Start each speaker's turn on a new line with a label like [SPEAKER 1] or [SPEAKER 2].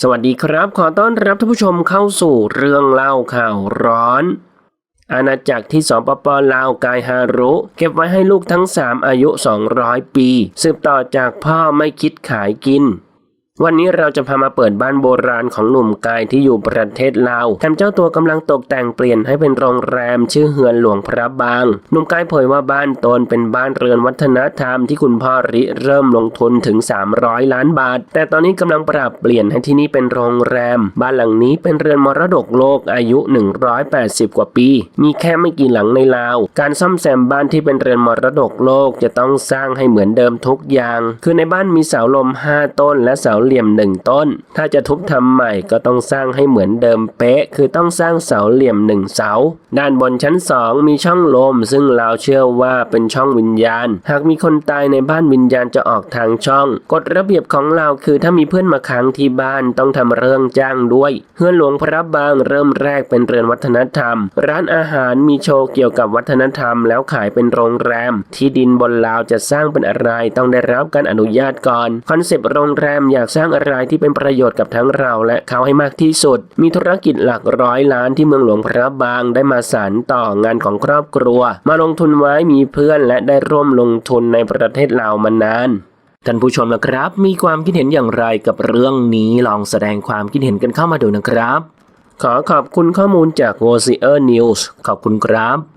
[SPEAKER 1] สวัสดีครับ ขอต้อนรับท่านผู้ชมเข้าสู่เรื่องเล่าข่าวร้อน อาณาจักรที่สปปลาวกายฮารุ เก็บไว้ให้ลูกทั้ง 3 อายุ 200 ปี สืบต่อจากพ่อไม่คิดขายกิน วันนี้เราจะพามาเปิดบ้านโบราณของหนุ่มกายที่อยู่ประเทศลาวแถมเจ้าตัวกำลังตกแต่งเปลี่ยนให้เป็นโรงแรมชื่อเฮือนหลวงพระบาง หนุ่มกายเผยว่าบ้านตนเป็นบ้านเรือนวัฒนธรรมที่คุณพ่อริเริ่มลงทุนถึง 300 ล้านบาท แต่ตอนนี้กำลังปรับเปลี่ยนให้ที่นี่เป็นโรงแรม บ้านหลังนี้เป็นเรือนมรดกโลกอายุ 180 กว่าปี มีแค่ไม่กี่หลังในลาว การซ่อมแซมบ้านที่เป็นเรือนมรดกโลกจะต้องสร้างให้เหมือนเดิมทุกอย่าง คือในบ้านมีเสาลม 5 ต้นและเสาเหลี่ยม1ต้น ถ้าจะทุบทำใหม่ก็ต้องสร้างให้เหมือนเดิมเป๊ะ คือต้องสร้างเสาเหลี่ยมหนึ่งเสา ด้านบนชั้น2มีช่องลม ซึ่งเราเชื่อว่าเป็นช่องวิญญาณ หากมีคนตายในบ้านวิญญาณจะออกทางช่อง กฎระเบียบของเราคือถ้ามีเพื่อนมาค้างที่บ้านต้องทำเรื่องจ้างด้วยเฮือนหลวงพระบางเริ่มแรกเป็นเรือนวัฒนธรรม ร้านอาหารมีโชว์เกี่ยวกับวัฒนธรรม แล้วขายเป็นโรงแรม ที่ดินบนลาวจะสร้างเป็นอะไรต้องได้รับการอนุญาตก่อน คอนเซปต์โรงแรมอยากสร้างอะไรที่เป็นประโยชน์กับทั้งเราและเขาให้มากที่สุด มีธุรกิจหลักร้อยล้านที่เมืองหลวงพระบางได้มาสานต่องานของครอบครัว มาลงทุนไว้มีเพื่อนและได้ร่วมลงทุนในประเทศลาวมานานท่านผู้ชมนะครับ มีความคิดเห็นอย่างไรกับเรื่องนี้ลองแสดงความคิดเห็นกันเข้ามาดูนะครับ ขอขอบคุณข้อมูลจาก w o c i e r News ขอบคุณครับ